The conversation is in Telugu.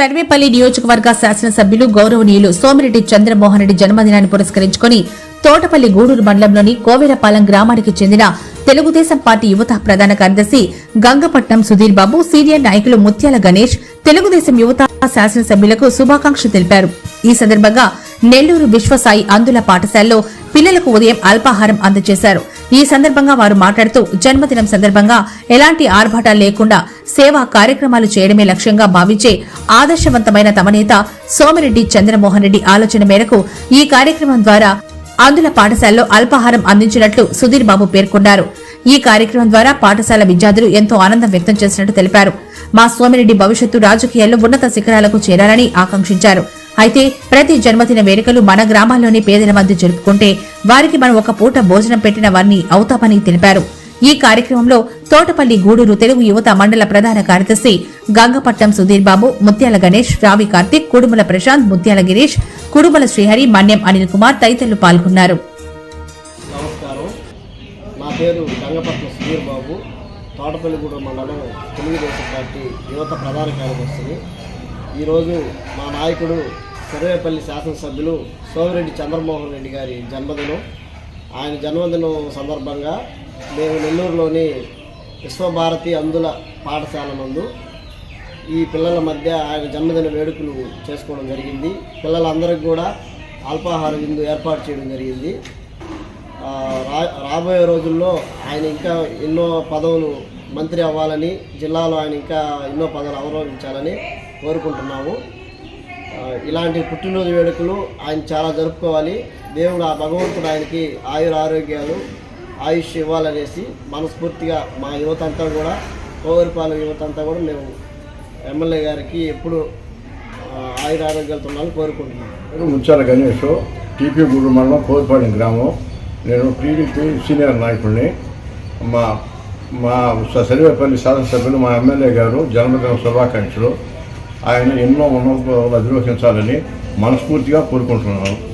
సర్వేపల్లి నియోజకవర్గ శాసనసభ్యులు గౌరవనీయులు సోమిరెడ్డి చంద్రమోహన్ రెడ్డి జన్మదినాన్ని పురస్కరించుకుని తోటపల్లి గూడూరు మండలంలోని కోవెరపాలెం గ్రామానికి చెందిన తెలుగుదేశం పార్టీ యువత ప్రధాన కార్యదర్శి గంగపట్నం సుధీర్ బాబు సీనియర్ నాయకులు ముత్యాల గణేష్ తెలుగుదేశం యువత శాసనసభ్యులకు శుభాకాంక్షలు తెలిపారు. ఈ సందర్భంగా నెల్లూరు విశ్వసాయి అందుల పాఠశాలలో పిల్లలకు ఉదయం అల్పాహారం అందజేశారు. ఈ సందర్భంగా వారు మాట్లాడుతూ జన్మదినం సందర్భంగా ఎలాంటి ఆర్భాటాలు లేకుండా సేవా కార్యక్రమాలు చేయడమే లక్ష్యంగా భావించే ఆదర్శవంతమైన తమ నేత సోమిరెడ్డి చంద్రమోహన్ రెడ్డి ఆలోచన మేరకు ఈ కార్యక్రమం ద్వారా అందుల పాఠశాలలో అల్పాహారం అందించినట్లు సుధీర్ బాబు పేర్కొన్నారు. ఈ కార్యక్రమం ద్వారా పాఠశాల విద్యార్థులు ఎంతో ఆనందం వ్యక్తం చేసినట్టు తెలిపారు. మా సోమిరెడ్డి భవిష్యత్తు రాజకీయాల్లో ఉన్నత శిఖరాలకు చేరాలని ఆకాంక్షించారు. అయితే ప్రతి జన్మదిన వేడుకలు మన గ్రామాల్లోని పేదల మధ్య జరుపుకుంటే వారికి మనం ఒక పూట భోజనం పెట్టిన వారిని అవుతామని తెలిపారు. ఈ కార్యక్రమంలో తోటపల్లి గూడూరు తెలుగు యువత మండల ప్రధాన కార్యదర్శి గంగపట్నం సుధీర్ బాబు ముత్యాల గణేష్ రావి కార్తిక్ కుడుమల ప్రశాంత్ ముత్యాల గిరీష్ కుడుమల శ్రీహరి మన్యం అనిల్ కుమార్ తదితరులు పాల్గొన్నారు. నా పేరు సుధీర్ బాబు మండలం తెలుగుదేశం పార్టీ యువత ప్రధాన కార్యదర్శిని. ఈరోజు మా నాయకుడు సర్వేపల్లి శాసనసభ్యులు సోమిరెడ్డి చంద్రమోహన్ రెడ్డి గారి జన్మదినం. ఆయన జన్మదినం సందర్భంగా మేము నెల్లూరులోని విశ్వభారతి అందుల పాఠశాల నందు ఈ పిల్లల మధ్య ఆయన జన్మదిన వేడుకలు చేసుకోవడం జరిగింది. పిల్లలందరికీ కూడా అల్పాహార విందు ఏర్పాటు చేయడం జరిగింది. రా రాబోయే రోజుల్లో ఆయన ఇంకా ఎన్నో పదవులు మంత్రి అవ్వాలని జిల్లాలో ఆయన ఇంకా ఎన్నో పదవులు అవరోహించాలని కోరుకుంటున్నాము. ఇలాంటి పుట్టినరోజు వేడుకలు ఆయన చాలా జరుపుకోవాలి. దేవుడు ఆ భగవంతుడు ఆయనకి ఆయుర ఆరోగ్యాలు ఆయుష్ ఇవ్వాలనేసి మనస్ఫూర్తిగా మా యువత అంతా కూడా కోవరిపాలెం యువత అంతా కూడా మేము ఎమ్మెల్యే గారికి ఎప్పుడు ఆయుర ఆరోగ్యాలతో ఉండాలని కోరుకుంటున్నాము ముంచాల గణేష్ టీపీ గూడు మండలం కోరిపాలెం గ్రామం. నేను టీడీపీ సీనియర్ నాయకుడిని. మా మా సర్వేపల్లి శాసనసభ్యులు మా ఎమ్మెల్యే గారు జన్మదిన శుభాకాంక్షలు. ఆయన ఎన్నో మనోభావాలు అధిరోహించాలని మనస్ఫూర్తిగా కోరుకుంటున్నాను.